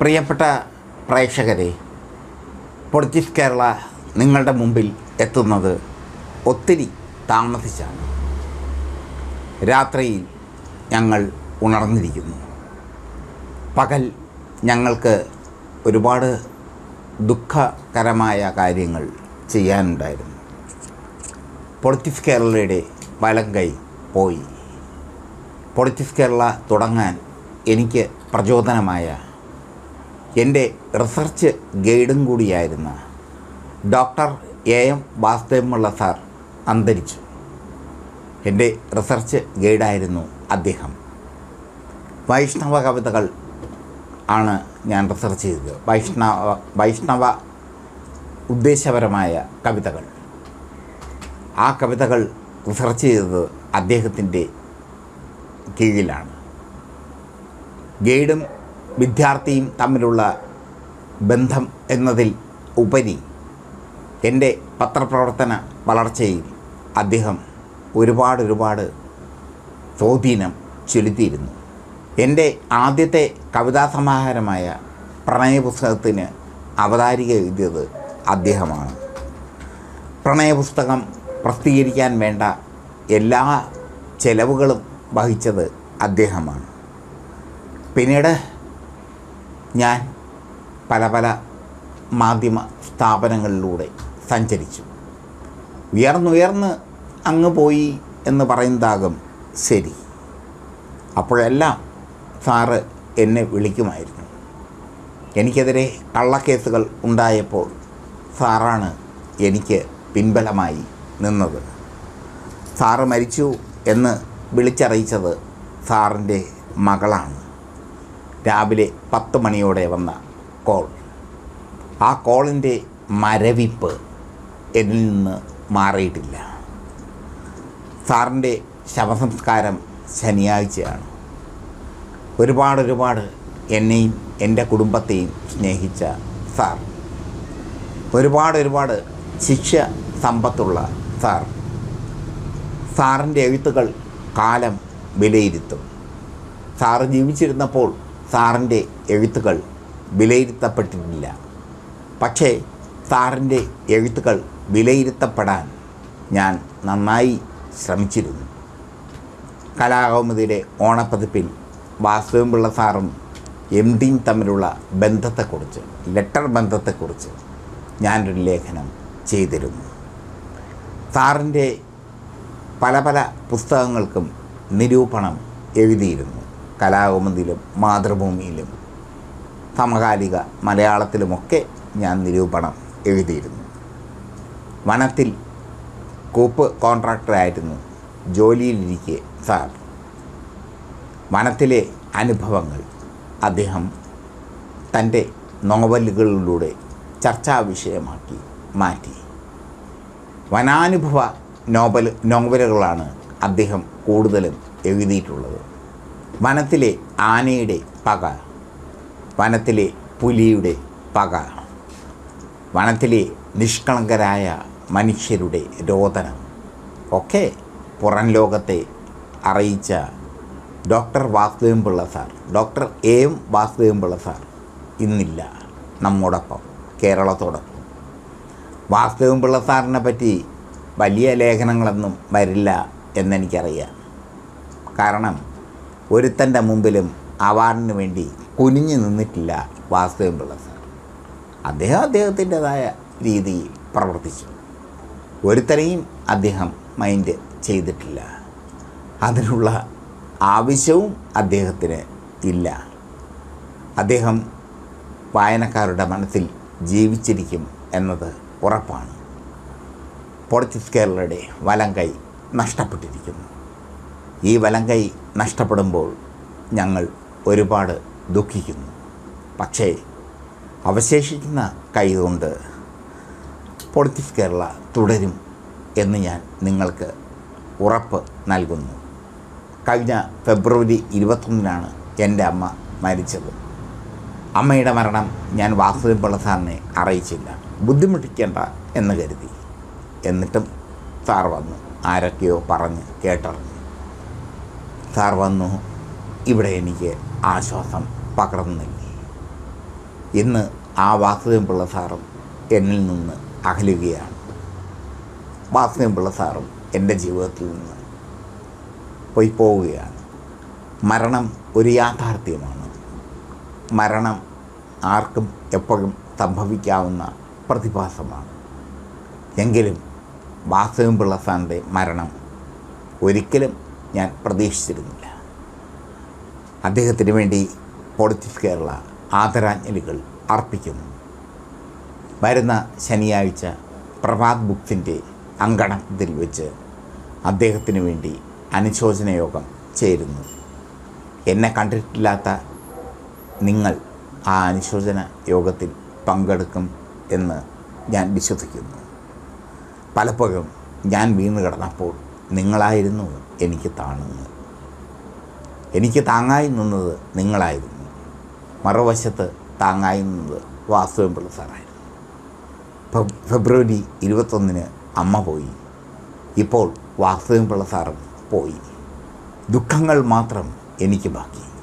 പ്രിയപ്പെട്ട പ്രേക്ഷകരെ പൊളിറ്റിക്സ് കേരള നിങ്ങളുടെ മുമ്പിൽ എത്തുന്നത് ഒത്തിരി താമസിച്ചാണ്. രാത്രിയിൽ ഞങ്ങൾ ഉണർന്നിരിക്കുന്നു. പകൽ ഞങ്ങൾക്ക് ഒരുപാട് ദുഃഖകരമായ കാര്യങ്ങൾ ചെയ്യാനുണ്ടായിരുന്നു. പൊളിറ്റിക്സ് കേരളയുടെ വലം കൈ പോയി. പൊളിറ്റിക്സ് കേരള തുടങ്ങാൻ എനിക്ക് പ്രചോദനമായ എന്റെ റിസർച്ച് ഗൈഡും കൂടിയായിരുന്ന ഡോക്ടർ എ എം വാസുദേവമുള്ള സാർ അന്തരിച്ചു. എന്റെ റിസർച്ച് ഗൈഡായിരുന്നു അദ്ദേഹം. വൈഷ്ണവ കവിതകൾ ആണ് ഞാൻ റിസർച്ച് ചെയ്തത്. വൈഷ്ണവ വൈഷ്ണവ ഉദ്ദേശപരമായ കവിതകൾ. ആ കവിതകൾ റിസർച്ച് ചെയ്തത് അദ്ദേഹത്തിന്റെ കീഴിലാണ്. ഗൈഡും വിദ്യാർത്ഥിയും തമ്മിലുള്ള ബന്ധം എന്നതിൽ ഉപരി എന്റെ പത്രപ്രവർത്തന വളർച്ചയിൽ അദ്ദേഹം ഒരുപാട് ഒരുപാട് സ്വാധീനം ചെലുത്തിയിരുന്നു. എന്റെ ആദ്യത്തെ കവിതാ സമാഹാരമായ പ്രണയപുസ്തകത്തിന് അവതാരിക എഴുതിയത് അദ്ദേഹമാണ്. പ്രണയപുസ്തകം പ്രസിദ്ധീകരിക്കാൻ വേണ്ട എല്ലാ ചെലവുകളും വഹിച്ചത് അദ്ദേഹമാണ്. പിന്നീട് ഞാൻ പല പല മാധ്യമ സ്ഥാപനങ്ങളിലൂടെ സഞ്ചരിച്ചു. ഉയർന്നുയർന്ന് അങ്ങ് പോയി എന്ന് പറയുന്നതാകും ശരി. അപ്പോഴെല്ലാം സാറ് എന്നെ വിളിക്കുമായിരുന്നു. എനിക്കെതിരെ കള്ളക്കേസുകൾ ഉണ്ടായപ്പോൾ സാറാണ് എനിക്ക് പിൻബലമായി നിന്നത്. സാറ് മരിച്ചു എന്ന് വിളിച്ചറിയിച്ചത് സാറിന്റെ മകളാണ്. രാവിലെ പത്ത് മണിയോടെ വന്ന കോൾ ആ കോളിന്റെ മരവിപ്പ് എന്നിൽ നിന്ന് മാറിയിട്ടില്ല. സാറിന്റെ ശവസംസ്കാരം ശനിയാഴ്ചയാണ്. ഒരുപാട് ഒരുപാട് എന്നെയും എന്റെ കുടുംബത്തെയും സ്നേഹിച്ച സാർ. ഒരുപാട് ഒരുപാട് ശിക്ഷ സമ്പത്തുള്ള സാർ. സാറിന്റെ എഴുത്തുകൾ കാലം വിലയിരുത്തും. സാറ് ജീവിച്ചിരുന്നപ്പോൾ സാറിന്റെ എഴുത്തുകൾ വിലയിരുത്തപ്പെട്ടിട്ടില്ല. പക്ഷേ സാറിന്റെ എഴുത്തുകൾ വിലയിരുത്തപ്പെടാൻ ഞാൻ നന്നായി ശ്രമിച്ചിരുന്നു. കലാകൗമുദിയുടെ ഓണപ്പതിപ്പിൽ വാസുദേവൻപിള്ള സാറും എം ഡിയും തമ്മിലുള്ള ബന്ധത്തെക്കുറിച്ച് ലെറ്റർ ബന്ധത്തെക്കുറിച്ച് ഞാനൊരു ലേഖനം ചെയ്തിരുന്നു. സാറിന്റെ പല പല പുസ്തകങ്ങൾക്കും നിരൂപണം എഴുതിയിരുന്നു. കലാകൗമുദിയിലും മാതൃഭൂമിയിലും സമകാലിക മലയാളത്തിലുമൊക്കെ ഞാൻ നിരൂപണം എഴുതിയിരുന്നു. വനത്തിൽ കൂപ്പ് കോൺട്രാക്ടറായിരുന്നു ജോലിയിലിരിക്കെ സാർ. വനത്തിലെ അനുഭവങ്ങൾ അദ്ദേഹം തന്റെ നോവലുകളിലൂടെ ചർച്ചാ വിഷയമാക്കി മാറ്റി. വനാനുഭവ നോവൽ നോവലുകളാണ് അദ്ദേഹം കൂടുതലും എഴുതിയിട്ടുള്ളത്. വനത്തിലെ ആനയുടെ പക. വനത്തിലെ പുലിയുടെ പക. വനത്തിലെ നിഷ്കളങ്കരായ മനുഷ്യരുടെ രോദനം. ഒക്കെ പുറം ലോകത്തെ അറിയിച്ച doctor Vasudevan Pillai sir. Doctor A M Vasudevan Pillai sir ഇന്നില്ല നമ്മോടൊപ്പം കേരളത്തോടൊപ്പം. വാസുദേവൻപിള്ള സാറിനെ പറ്റി വലിയ ലേഖനങ്ങളൊന്നും വരില്ല എന്നെനിക്കറിയാം. കാരണം ഒരുത്തന്റെ മുമ്പിലും അവാർഡിന് വേണ്ടി കുനിഞ്ഞു നിന്നിട്ടില്ല വാസുദേവൻ പിള്ള സാർ. അദ്ദേഹം അദ്ദേഹത്തിന്റെതായ രീതിയിൽ പ്രവർത്തിച്ചു. ഒരുത്തരെയും അദ്ദേഹം മൈൻഡ് ചെയ്തിട്ടില്ല. അതിനുള്ള ആവശ്യവും അദ്ദേഹത്തിന് ഇല്ല. അദ്ദേഹം വായനക്കാരുടെ മനസ്സിൽ ജീവിച്ചിരിക്കും എന്നത് ഉറപ്പാണ്. കേരളയുടെ വലം കൈ നഷ്ടപ്പെട്ടിരിക്കുന്നു. ഈ വലം കൈ നഷ്ടപ്പെടുമ്പോൾ ഞങ്ങൾ ഒരുപാട് ദുഃഖിക്കുന്നു. പക്ഷേ അവശേഷിക്കുന്ന കൈ കൊണ്ട് പൊളിറ്റിക്സ് കേരള തുടരും എന്ന് ഞാൻ നിങ്ങൾക്ക് ഉറപ്പ് നൽകുന്നു. കഴിഞ്ഞ ഫെബ്രുവരി ഇരുപത്തൊന്നിനാണ് എന്റെ അമ്മ മരിച്ചത്. അമ്മയുടെ മരണം ഞാൻ വാസുദേവ് പള്ളസാറിനെ അറിയിച്ചില്ല. ബുദ്ധിമുട്ടിക്കേണ്ട എന്ന് കരുതി. എന്നിട്ടും സാർ വന്നു. ആരൊക്കെയോ പറഞ്ഞ് കേട്ടറിഞ്ഞു. സാർ വന്നു. ഇവിടെ എനിക്ക് ആശ്വാസം പകർന്നു നൽകി ഇന്ന് ആ വാസുദേവൻ പിള്ള സാറും എന്നിൽ നിന്ന് അകലുകയാണ്. വാസുദേവൻ പിള്ള സാറും എന്റെ ജീവിതത്തിൽ നിന്ന് പോയി പോവുകയാണ്. മരണം ഒരു യാഥാർത്ഥ്യമാണ്. മരണം ആർക്കും എപ്പോഴും സംഭവിക്കാവുന്ന പ്രതിഭാസമാണ്. എങ്കിലും വാസുദേവൻ പിള്ള സാറിന്റെ മരണം ഒരിക്കലും ഞാൻ പ്രതീക്ഷിച്ചിരുന്നില്ല. അദ്ദേഹത്തിന് വേണ്ടി പോളിറ്റിക്സ് കേരള ആദരാഞ്ജലികൾ അർപ്പിക്കുന്നു. വരുന്ന ശനിയാഴ്ച പ്രഭാത് ബുക്സിന്റെ അങ്കണത്തിൽ വെച്ച് അദ്ദേഹത്തിന് വേണ്ടി അനുശോചന യോഗം ചേരുന്നു. എന്നെ കണ്ടിട്ടില്ലാത്ത നിങ്ങൾ ആ അനുശോചന യോഗത്തിൽ പങ്കെടുക്കും എന്ന് ഞാൻ വിശ്വസിക്കുന്നു. പലപ്പോഴും ഞാൻ വീണ് കിടന്നപ്പോൾ നിങ്ങളായിരുന്നു എനിക്ക് താണുന്നത്. എനിക്ക് താങ്ങായി നിന്നത് നിങ്ങളായിരുന്നു. മറുവശത്ത് താങ്ങായി നിന്നത് വാസുദേവൻ പിള്ള സാറായിരുന്നു. ഫെബ്രുവരി ഇരുപത്തൊന്നിന് അമ്മ പോയി. ഇപ്പോൾ വാസുദേവൻ പിള്ള സാറും പോയി. ദുഃഖങ്ങൾ മാത്രം എനിക്ക് ബാക്കി.